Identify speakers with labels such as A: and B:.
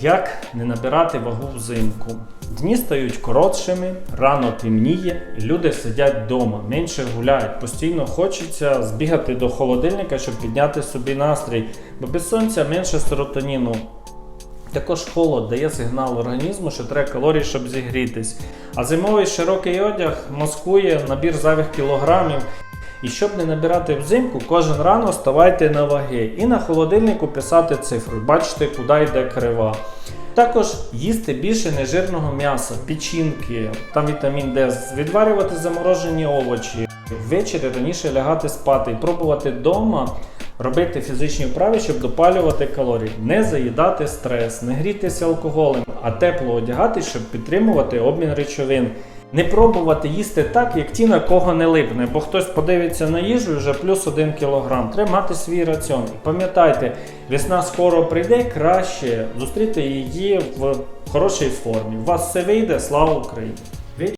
A: Як не набирати вагу взимку? Дні стають коротшими, рано темніє, люди сидять вдома, менше гуляють. Постійно хочеться збігати до холодильника, щоб підняти собі настрій, бо без сонця менше серотоніну. Також холод дає сигнал організму, що треба калорій, щоб зігрітись. А зимовий широкий одяг маскує набір зайвих кілограмів. І щоб не набирати взимку, кожен рано ставайте на ваги і на холодильнику писати цифру. Бачите, куди йде крива. Також їсти більше нежирного м'яса, печінки, там вітамін Д, відварювати заморожені овочі, ввечері раніше лягати спати і пробувати вдома робити фізичні вправи, щоб допалювати калорії, не заїдати стрес, не грітися алкоголем, а тепло одягатись, щоб підтримувати обмін речовин. Не пробувати їсти так, як ті, на кого не липне, бо хтось подивиться на їжу і вже плюс 1 кілограм. Треба мати свій раціон. І пам'ятайте, весна скоро прийде, краще зустріти її в хорошій формі. У вас все вийде, слава Україні!